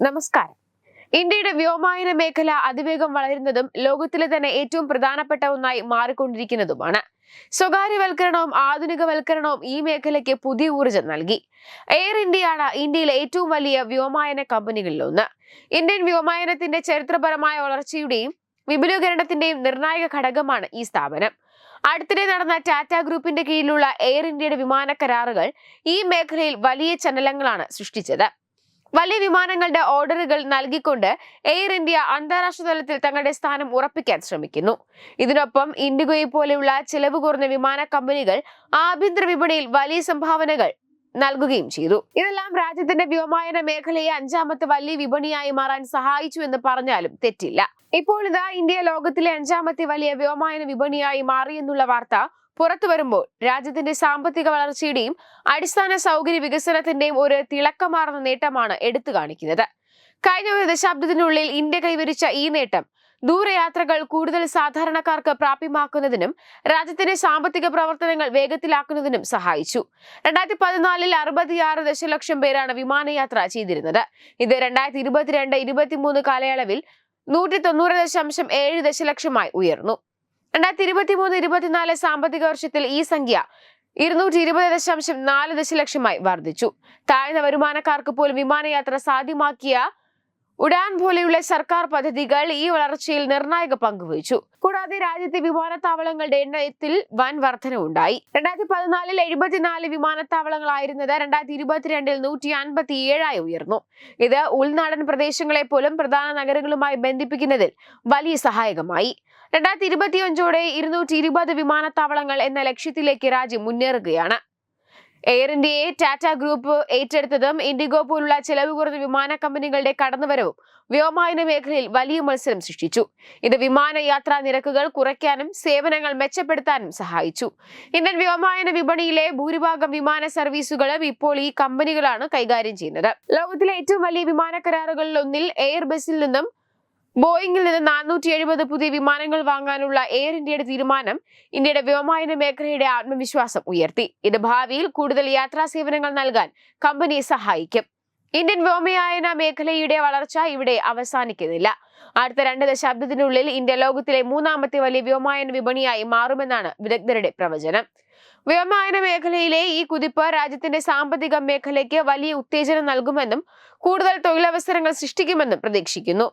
നമസ്കാരം. ഇന്ത്യയുടെ വ്യോമയാന മേഖല അതിവേഗം വളരുന്നതും ലോകത്തിലെ തന്നെ ഏറ്റവും പ്രധാനപ്പെട്ട ഒന്നായി മാറിക്കൊണ്ടിരിക്കുന്നതുമാണ്. സ്വകാര്യവൽക്കരണവും ആധുനികവൽക്കരണവും ഈ മേഖലയ്ക്ക് പുതിയ ഊർജം നൽകി. എയർ ഇന്ത്യയാണ് ഇന്ത്യയിലെ ഏറ്റവും വലിയ വ്യോമയാന കമ്പനികളിലൊന്ന് ഇന്ത്യൻ വ്യോമയാനത്തിന്റെ ചരിത്രപരമായ വളർച്ചയുടെയും വിപുലീകരണത്തിന്റെയും നിർണായക ഘടകമാണ് ഈ സ്ഥാപനം. അടുത്തിടെ നടന്ന ടാറ്റ ഗ്രൂപ്പിന്റെ കീഴിലുള്ള എയർ ഇന്ത്യയുടെ വിമാന കരാറുകൾ ഈ മേഖലയിൽ വലിയ ചലനങ്ങളാണ് സൃഷ്ടിച്ചത്. വലിയ വിമാനങ്ങളുടെ ഓർഡറുകൾ നൽകിക്കൊണ്ട് എയർ ഇന്ത്യ അന്താരാഷ്ട്ര തലത്തിൽ തങ്ങളുടെ സ്ഥാനം ഉറപ്പിക്കാൻ ശ്രമിക്കുന്നു. ഇതിനൊപ്പം ഇൻഡിഗോയെ പോലെയുള്ള ചെലവ് കുറഞ്ഞ വിമാന കമ്പനികൾ ആഭ്യന്തര വിപണിയിൽ വലിയ സംഭാവനകൾ നൽകുകയും ചെയ്തു. ഇതെല്ലാം രാജ്യത്തിന്റെ വ്യോമയാന മേഖലയെ അഞ്ചാമത്തെ വലിയ വിപണിയായി മാറാൻ സഹായിച്ചു എന്ന് പറഞ്ഞാലും തെറ്റില്ല. ഇപ്പോൾ ഇതാ ഇന്ത്യ ലോകത്തിലെ അഞ്ചാമത്തെ വലിയ വ്യോമയാന വിപണിയായി മാറിയെന്നുള്ള വാർത്ത പുറത്തു വരുമ്പോൾ രാജ്യത്തിന്റെ സാമ്പത്തിക വളർച്ചയുടെയും അടിസ്ഥാന സൗകര്യ വികസനത്തിന്റെയും ഒരു തിളക്കമാർന്ന നേട്ടമാണ് എടുത്തു കാണിക്കുന്നത്. കഴിഞ്ഞ ഒരു ദശാബ്ദത്തിനുള്ളിൽ ഇന്ത്യ കൈവരിച്ച ഈ നേട്ടം ദൂരയാത്രകൾ കൂടുതൽ സാധാരണക്കാർക്ക് പ്രാപ്യമാക്കുന്നതിനും രാജ്യത്തിന്റെ സാമ്പത്തിക പ്രവർത്തനങ്ങൾ വേഗത്തിലാക്കുന്നതിനും സഹായിച്ചു. രണ്ടായിരത്തി പതിനാലിൽ അറുപത്തിയാറ് ദശലക്ഷം പേരാണ് വിമാനയാത്ര ചെയ്തിരുന്നത്. ഇത് രണ്ടായിരത്തി ഇരുപത്തിരണ്ട് ഇരുപത്തിമൂന്ന് കാലയളവിൽ നൂറ്റി തൊണ്ണൂറ് ദശാംശം ഏഴ് ദശലക്ഷമായി ഉയർന്നു. രണ്ടായിരത്തി ഇരുപത്തി മൂന്ന് ഇരുപത്തിനാല് സാമ്പത്തിക വർഷത്തിൽ ഈ സംഖ്യ ഇരുന്നൂറ്റി ഇരുപത് ദശാംശം നാല് ദശലക്ഷമായി വർദ്ധിച്ചു. താഴ്ന്ന വരുമാനക്കാർക്ക് പോലും വിമാനയാത്ര സാധ്യമാക്കിയ ഉഡാൻ പോലെയുള്ള സർക്കാർ പദ്ധതികൾ ഈ വളർച്ചയിൽ നിർണായക പങ്കുവഹിച്ചു. കൂടാതെ രാജ്യത്തെ വിമാനത്താവളങ്ങളുടെ എണ്ണത്തിൽ വൻ വർധനവുണ്ടായി. രണ്ടായിരത്തി പതിനാലിൽ എഴുപത്തിനാല് വിമാനത്താവളങ്ങളായിരുന്നത് രണ്ടായിരത്തി ഇരുപത്തിരണ്ടിൽ നൂറ്റി അൻപത്തി ഏഴായി ഉയർന്നു. ഇത് ഉൾനാടൻ പ്രദേശങ്ങളെ പോലും പ്രധാന നഗരങ്ങളുമായി ബന്ധിപ്പിക്കുന്നതിൽ വലിയ സഹായകമായി. രണ്ടായിരത്തി ഇരുപത്തിയഞ്ചോടെ ഇരുന്നൂറ്റി ഇരുപത് വിമാനത്താവളങ്ങൾ എന്ന ലക്ഷ്യത്തിലേക്ക് രാജ്യം മുന്നേറുകയാണ്. എയർ ഇന്ത്യയെ ടാറ്റ ഗ്രൂപ്പ് ഏറ്റെടുത്തതും ഇൻഡിഗോ പോലുള്ള ചെലവ് കുറഞ്ഞ വിമാന കമ്പനികളുടെ കടന്നുവരവും വ്യോമയാന മേഖലയിൽ വലിയ മത്സരം സൃഷ്ടിച്ചു. ഇത് വിമാനയാത്രാ നിരക്കുകൾ കുറയ്ക്കാനും സേവനങ്ങൾ മെച്ചപ്പെടുത്താനും സഹായിച്ചു. ഇന്ത്യൻ വ്യോമയാന വിപണിയിലെ ഭൂരിഭാഗം വിമാന സർവീസുകളും ഇപ്പോൾ ഈ കമ്പനികളാണ് കൈകാര്യം ചെയ്യുന്നത്. ലോകത്തിലെ ഏറ്റവും വലിയ വിമാന കരാറുകളിൽ ഒന്നിൽ എയർ ബസിൽ നിന്നും ബോയിങ്ങിൽ നിന്ന് നാനൂറ്റി എഴുപത് പുതിയ വിമാനങ്ങൾ വാങ്ങാനുള്ള എയർ ഇന്ത്യയുടെ തീരുമാനം ഇന്ത്യയുടെ വ്യോമയാന മേഖലയുടെ ആത്മവിശ്വാസം ഉയർത്തി. ഇത് ഭാവിയിൽ കൂടുതൽ യാത്രാ സേവനങ്ങൾ നൽകാൻ കമ്പനിയെ സഹായിക്കും. ഇന്ത്യൻ വ്യോമയാന മേഖലയുടെ വളർച്ച ഇവിടെ അവസാനിക്കുന്നില്ല. അടുത്ത രണ്ട് ദശാബ്ദത്തിനുള്ളിൽ ഇന്ത്യ ലോകത്തിലെ മൂന്നാമത്തെ വലിയ വ്യോമയാന വിപണിയായി മാറുമെന്നാണ് വിദഗ്ധരുടെ പ്രവചനം. വ്യോമയാന മേഖലയിലെ ഈ കുതിപ്പ് രാജ്യത്തിന്റെ സാമ്പത്തിക മേഖലയ്ക്ക് വലിയ ഉത്തേജനം നൽകുമെന്നും കൂടുതൽ തൊഴിലവസരങ്ങൾ സൃഷ്ടിക്കുമെന്നും പ്രതീക്ഷിക്കുന്നു.